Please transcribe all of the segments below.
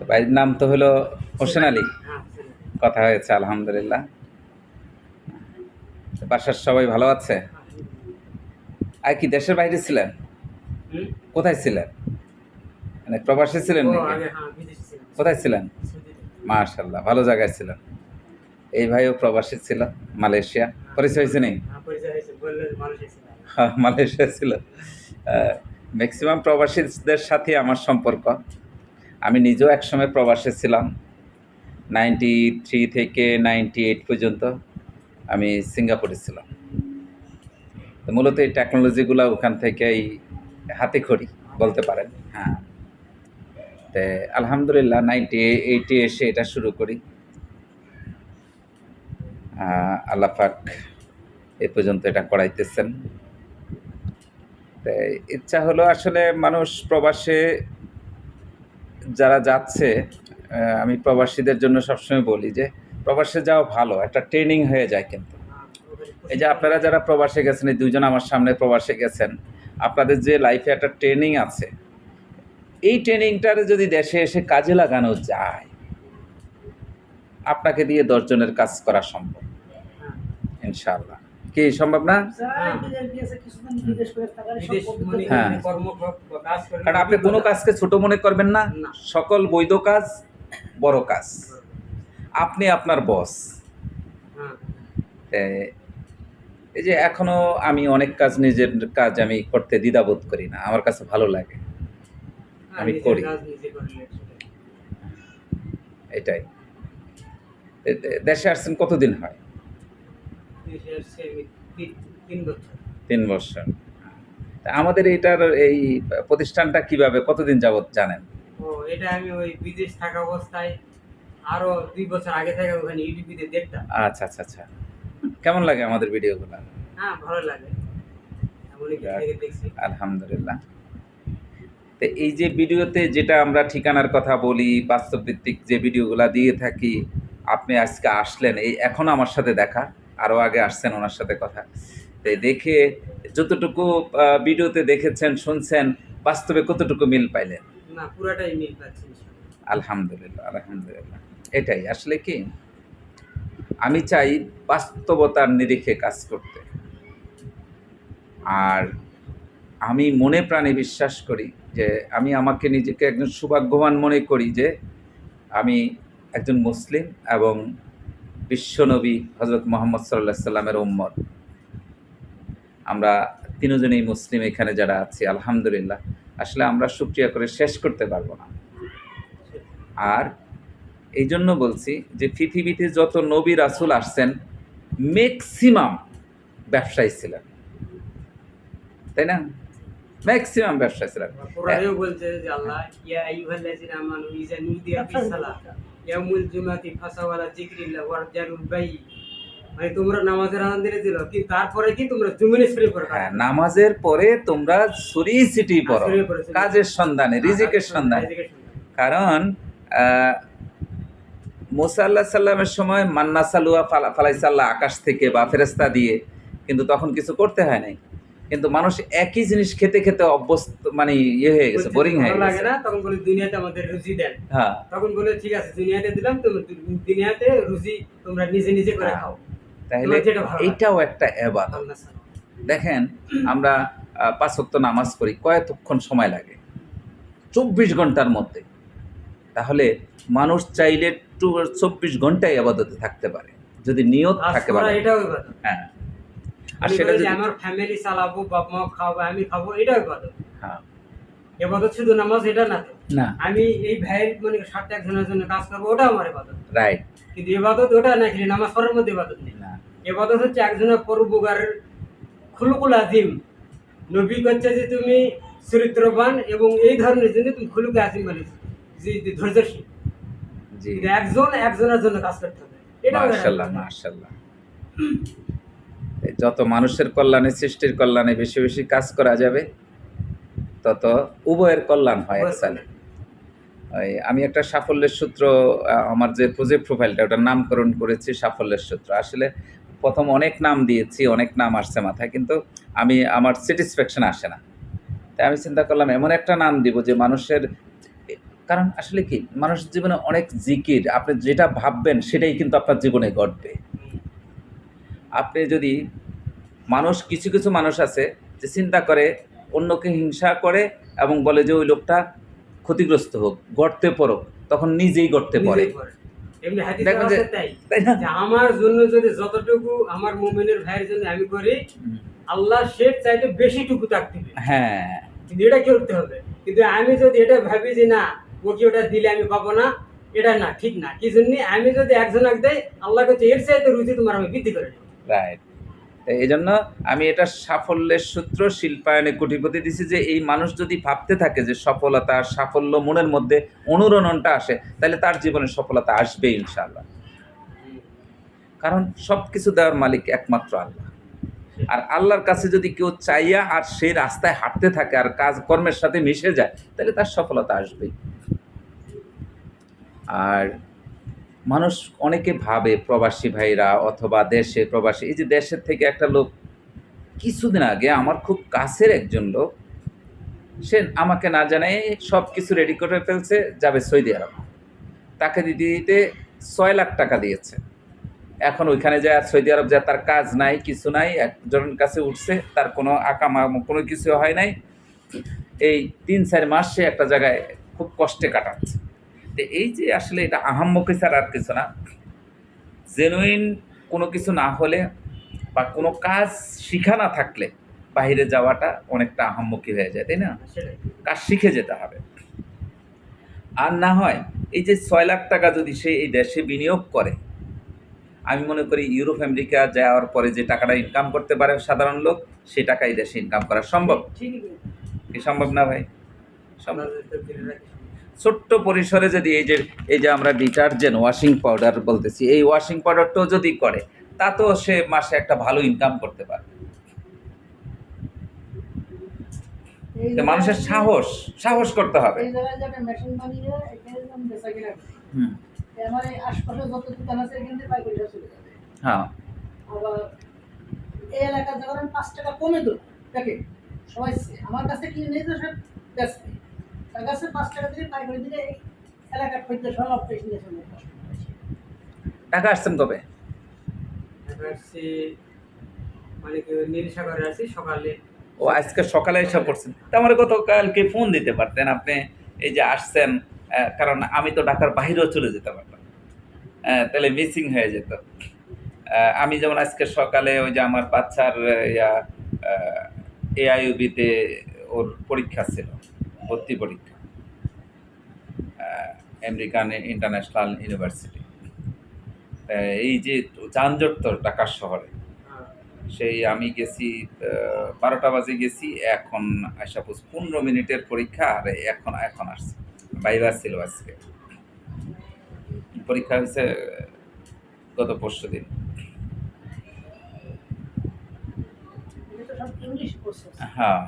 তো ভাইয়ের নাম তো হলো হোসেন আলী। কথা হয়েছে আলহামদুলিল্লাহ। বাসার সবাই ভালো আছে? আর কি দেশের বাইরে ছিলেন? কোথায় ছিলেন? মানে প্রবাসী ছিলেন নাকি? হ্যাঁ কোথায় ছিলেন। মাশাল্লাহ ভালো জায়গায় ছিলেন। এই ভাইও প্রবাসী ছিল মালয়েশিয়া। পরিচয় হয়েছে নেই? হ্যাঁ, হ্যাঁ, মালয়েশিয়া ছিল। ম্যাক্সিমাম প্রবাসীদের সাথে আমার সম্পর্ক। আমি নিজেও একসময় প্রবাসে ছিলাম নাইনটি থ্রি থেকে নাইনটি এইট পর্যন্ত আমি সিঙ্গাপুরে ছিলাম। তো মূলত এই টেকনোলজিগুলো ওখান থেকেই হাতে খড়ি, বলতে পারেন হ্যাঁ। তো আলহামদুলিল্লাহ নাইনটি এইটে এসে এটা শুরু করি। পাক এ পর্যন্ত এটা করাইতেছেন। তো ইচ্ছা হলো আসলে মানুষ প্রবাসে যারা যাচ্ছে আমি প্রবাসীদের জন্য সবসময় বলি যে প্রবাসে যাওয়া ভালো, একটা ট্রেনিং হয়ে যায় কিন্তু। এই যে আপনারা যারা প্রবাসে গেছেন, এই দুজন আমার সামনে প্রবাসে গেছেন, আপনাদের যে লাইফে একটা ট্রেনিং আছে, এই ট্রেনিংটার যদি দেশে এসে কাজে লাগানো যায়, আপনাকে দিয়ে দশজনের কাজ করা সম্ভব। ইনশাআল্লাহ। কি সম্ভব না? মানে হ্যাঁ। করে কারণ আপনি কোনো কাজকে ছোট মনে করবেন না। সকল বৈধ কাজ বড় কাজ। আপনি আপনার বস। হ্যাঁ। এই যে এখনও আমি অনেক কাজ নিজের কাজ আমি করতে দ্বিধাবোধ করি না। আমার কাছে ভালো লাগে। হ্যাঁ, আমি করি। এটাই। দেশে আসছেন কতদিন হয়? তিন- বছর। তা আমাদের এটার এই প্রতিষ্ঠানটা কীভাবে কতদিন যাবত জানেন? ও এটা আমি ওই বিদেশ থাকা অবস্থায় আরও দুই বছর আগে থেকে ওখানে ইউটিউবিতে দেখতাম। আচ্ছা আচ্ছা আচ্ছা। কেমন লাগে আমাদের ভিডিওগুলো? হ্যাঁ ভালো লাগে। আলহামদুলিল্লাহ। তো এই যে ভিডিওতে যেটা আমরা ঠিকানার কথা বলি বাস্তবভিত্তিক যে ভিডিওগুলো দিয়ে থাকি আপনি আজকে আসলেন এই এখন আমার সাথে দেখা। আরও আগে আসছেন ওনার সাথে কথা। তো দেখে যতটুকু ভিডিওতে দেখেছেন শুনছেন বাস্তবে কতটুকু মিল পাইলেন? না পুরাটাই মিল আলহামদুলিল্লাহ আলহামদুলিল্লাহ। এটাই আসলে কি? আমি চাই বাস্তবতার নিরিখে কাজ করতে। আর আমি মনে প্রাণে বিশ্বাস করি যে আমি আমাকে নিজেকে একজন সৌভাগ্যবান মনে করি যে আমি একজন মুসলিম এবং বিশ্বনবী হজরত মোহাম্মদ সাল্লাহ সাল্লামের উম্মত। আমরা তিনজনেই মুসলিম, এখানে যারা আছি, আলহামদুলিল্লাহ। আসলে আমরা সুক্রিয়া করে শেষ করতে পারব না। আর এই জন্য বলছি যে পৃথিবীতে যত নবী রাসুল আসছেন ম্যাক্সিমাম ব্যবসায়ী ছিলেন। তাই না? ম্যাক্সিমাম ব্যবসায়ী ছিলেন। ইয়া ইযা ইয়াউমুল জুমআতি ফাসাওয়ালা যিকরিল্লাহ ওয়ারজারুল বাই। মানে তোমরা নামাজের আজান দিয়ে দিল কি তারপরে কি তোমরা জুমিনে শুরু করে হ্যাঁ নামাজের পরে তোমরা সুরি সিটি পড়ো। ছড়িয়ে কাজের সন্ধানে রিজিকের সন্ধানে কারণ আহ, মুসা আল্লাহ সাল্লামের সময় মান্না সালুয়া ফালা ফালাইসাল্লাহ আকাশ থেকে বা ফেরেস্তা দিয়ে কিন্তু তখন কিছু করতে হয় নাই। কিন্তু মানুষ একই জিনিস খেতে খেতে অভ্যস্ত মানে ইয়ে হয়ে গেছে বোরিং হয়ে লাগে গেছে। না? তখন বলে দুনিয়াতে আমাদের রুজি দেন। হ্যাঁ। তখন বলে ঠিক আছে দুনিয়াতে দিলাম তোমরা দুনিয়াতে রুজি তোমরা নিজে নিজে করে খাও। তাহলে। এইটাও একটা ছাড়া। দেখেন আমরা পাঁচ ওয়াক্ত নামাজ পড়ি কয়তক্ষণ সময় লাগে চব্বিশ ঘণ্টার মধ্যে। তাহলে মানুষ চাইলে চব্বিশ ঘন্টায় আবাদতে থাকতে পারে যদি নিয়ত থাকে এটাও হ্যাঁ। আর সেটা যে যদি আমার ফ্যামিলি চালাবো বাপ মা খাওয়াবো আমি খাব এটাও ইবাদত হ্যাঁ। এবাদত শুধু নামাজ এটা না তো। না। আমি এই ভাইয়ের মানে সাথে একজনের জন্য কাজ করব ওটা আমার ইবাদত। রাইট কিন্তু এবাদত ওটা না খালি নামাজ পড়ার মধ্যে ইবাদত নেই। না। এবাদত হচ্ছে একজনের পরবুগারের খুলুকুল আজিম। নবী করছে যে তুমি চরিত্রবান এবং এই ধরনের জন্য তুমি খুলুক আজিম মানে যে ধৈর্যশীল। একজন একজনের জন্য কাজ করতে হবে। এটা মার্শাল্লাহ মার্শাল্লাহ যত মানুষের কল্যাণে সৃষ্টির কল্যাণে বেশি বেশি কাজ করা যাবে তত উভয়ের কল্যাণ হয় একসাথে। ওই আমি একটা সাফল্যের সূত্র আমার যে প্রজেক্ট প্রোফাইলটা ওটার নামকরণ করেছি সাফল্যের সূত্র। আসলে প্রথম অনেক নাম দিয়েছি অনেক নাম আসছে মাথায় কিন্তু আমি আমার স্যাটিসফ্যাকশন আসে না। তাই আমি চিন্তা করলাম এমন একটা নাম দিব যে মানুষের কারণ আসলে কি মানুষের জীবনে অনেক জিকির আপনি যেটা ভাববেন সেটাই কিন্তু আপনার জীবনে ঘটবে। আপনি যদি মানুষ কিছু কিছু মানুষ আছে যে চিন্তা করে অন্যকে হিংসা করে এবং বলে যে ওই লোকটা ক্ষতিগ্রস্ত হোক গড়তে পড়ুক তখন নিজেই গড়তে পড়ে। আমার জন্য যদি যতটুকু আমার মুমিনের ভাইয়ের জন্য আমি করি আল্লাহ সে চাইতে বেশিটুকু দিবে। হ্যাঁ। কিন্তু এটা করতে হবে? কিন্তু আমি যদি এটা ভাবি যে না ওকে ওটা দিলে আমি পাবো না এটা না ঠিক না। কি জন্য? আমি যদি একজন এক দেয় আল্লাহ কাছে এর চাইতে রুচি তোমার আমি বৃদ্ধি করে দেবো। রাইট এই জন্য আমি এটা সাফল্যের সূত্র শিল্পায়নে কোটিপতি দিছি যে এই মানুষ যদি ভাবতে থাকে যে সফলতা সাফল্য মনের মধ্যে অনুরণনটা আসে, তাহলে তার জীবনে সফলতা আসবে ইনশাল্লাহ কারণ সব কিছু দেওয়ার মালিক একমাত্র আল্লাহ। আর আল্লাহর কাছে যদি কেউ চাইয়া আর সেই রাস্তায় হাঁটতে থাকে আর কাজ কর্মের সাথে মিশে যায়, তাহলে তার সফলতা আসবেই। আর মানুষ অনেকে ভাবে প্রবাসী ভাইরা অথবা দেশে প্রবাসী, এই যে দেশের থেকে একটা লোক কিছুদিন আগে আমার খুব কাছের একজন লোক, সে আমাকে না জানাই সব কিছু রেডি করে ফেলছে, যাবে সৌদি আরব। তাকে দিতে দিতে ছয় লাখ টাকা দিয়েছে। এখন ওইখানে যায় সৌদি আরব যায়, তার কাজ নাই, কিছু নাই, একজনের কাছে উঠছে, তার কোনো আকামা কোনো কিছু হয় নাই। এই তিন চার মাস সে একটা জায়গায় খুব কষ্টে কাটাচ্ছে। তো এই যে আসলে এটা আহাম্মকি ছাড়া আর কিছু না। জেনুইন কোনো কিছু না হলে বা কোনো কাজ শিখা না থাকলে বাইরে যাওয়াটা অনেকটা আহাম্মকি হয়ে যায় তাই না? কাজ শিখে যেতে হবে। আর না হয় এই যে ছয় লাখ টাকা যদি সে এই দেশে বিনিয়োগ করে আমি মনে করি ইউরোপ আমেরিকা যাওয়ার পরে যে টাকাটা ইনকাম করতে পারে সাধারণ লোক সেই টাকা এই দেশে ইনকাম করা সম্ভব? কি সম্ভব না ভাই? সম্ভব। ছোট্ট পরিসরে যদি এই যে এই যে আমরা ডিটারজেন্ট ওয়াশিং পাউডার বলতেছি এই ওয়াশিং পাউডারটাও যদি করে তা তো সে মাসে একটা ভালো ইনকাম করতে পারে মানুষের সাহস সাহস করতে হবে। যাবে যাবে। হ্যাঁ। এই এলাকার যখন পাঁচ টাকা কমে দেখে সবাই আমার কাছে কিনে নিয়ে তো পাঁচ টাকা দিলে পাইকারি দিলে এলাকার খরিদ্দ সব পেশ নিয়ে চলে কষ্ট আসছেন কবে? আসছি মানে কি নীলসাগরে আছি সকালে। ও আজকে সকালে এসে পড়ছেন। তা আমার গতকালকে ফোন দিতে পারতেন আপনি এই যে আসছেন কারণ আমি তো ঢাকার বাইরেও চলে যেতে পারতাম। তাহলে মিসিং হয়ে যেত। আমি যেমন আজকে সকালে ওই যে আমার বাচ্চার ইয়া এআইউবিতে ওর পরীক্ষা ছিল। ভর্তি পরীক্ষা আমেরিকান ইন্টারন্যাশনাল ইউনিভার্সিটি। এই যে যানজট তো ঢাকার শহরে সেই আমি গেছি বারোটা বাজে গেছি এখন সাপোজ পনেরো মিনিটের পরীক্ষা আর এখন এখন আসছে বাইবার ছিল আজকে। পরীক্ষা হয়েছে গত পরশু দিন। হ্যাঁ।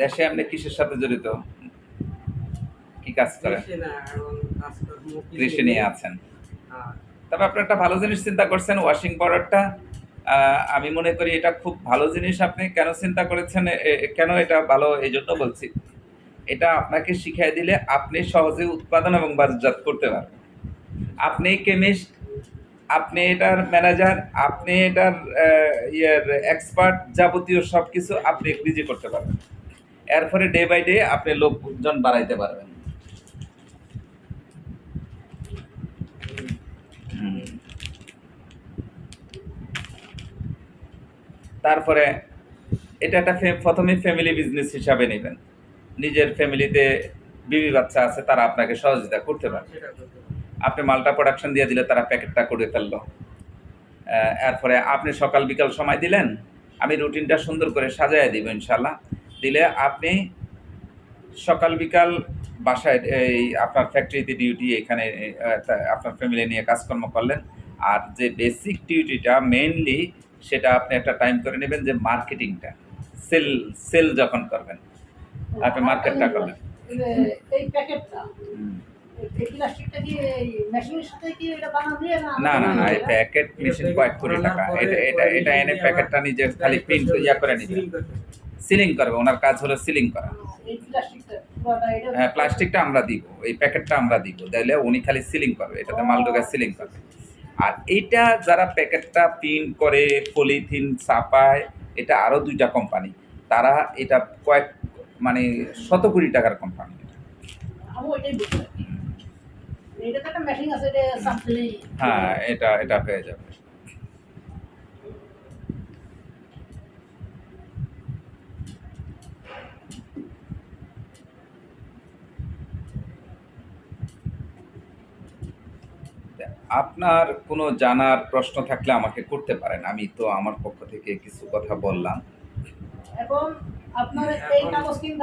দেশে আপনি কিসের সাথে জড়িত? কি কাজ করেন? কৃষি নিয়ে আছেন। হ্যাঁ, তবে আপনি একটা ভালো জিনিস চিন্তা করছেন ওয়াশিং পাউডারটা আমি মনে করি এটা খুব ভালো জিনিস আপনি কেন চিন্তা করেছেন কেন এটা ভালো এই জন্য বলছি। এটা আপনাকে শিখিয়ে দিলে আপনি সহজে উৎপাদন এবং বাজারজাত করতে পারবেন। আপনি কেমিস্ট আপনি এটার ম্যানেজার আপনি এটার ইয়ের এক্সপার্ট যাবতীয় সব কিছু আপনি নিজে করতে পারবেন। এর ফলে ডে বাই ডে আপনি লোকজন বাড়াইতে পারবেন। তারপরে এটা একটা প্রথমে ফ্যামিলি বিজনেস হিসাবে নেবেন। নিজের ফ্যামিলিতে বিবি বাচ্চা আছে তারা আপনাকে সহযোগিতা করতে পারে। আপনি মালটা প্রোডাকশন দিয়ে দিলে তারা প্যাকেটটা করে ফেলল। এরপরে আপনি সকাল বিকাল সময় দিলেন আমি রুটিনটা সুন্দর করে সাজায় দিব ইনশাল্লাহ দিলে আপনি সকাল বিকাল বাসায় এই আপনার ফ্যাক্টরিতে ডিউটি এখানে আপনার ফ্যামিলি নিয়ে কাজকর্ম করলেন। আর যে বেসিক ডিউটিটা মেইনলি সেটা আপনি একটা টাইম করে নেবেন যে মার্কেটিংটা সেল সেল যখন করবেন আপনি মার্কেটটা করবেন। এই প্যাকেটটা এই প্লাস্টিকটা কি এই সাথে কি এটা বানানো দিয়ে না না না এই প্যাকেট মেশিন কয়েক কোটি টাকা। এটা এটা এটা এনে প্যাকেটটা নিজে খালি প্রিন্ট ইয়া করে নিবে সিলিং করবে ওনার কাজ হলো সিলিং করা। হ্যাঁ প্লাস্টিকটা আমরা দিব এই প্যাকেটটা আমরা দিব তাহলে উনি খালি সিলিং করবে এটাতে মাল ঢোকায় সিলিং করবে। আর এইটা যারা প্যাকেটটা প্রিন্ট করে পলিথিন ছাপায় এটা আরও দুইটা কোম্পানি তারা এটা কয়েক মানে শত কোটি টাকার কোম্পানি হ্যাঁ এটা এটা হয়ে যাবে। আপনার কোনো জানার প্রশ্ন থাকলে আমাকে করতে পারেন। আমি তো আমার পক্ষ থেকে কিছু কথা বললাম। এবং আপনার এই কাগজ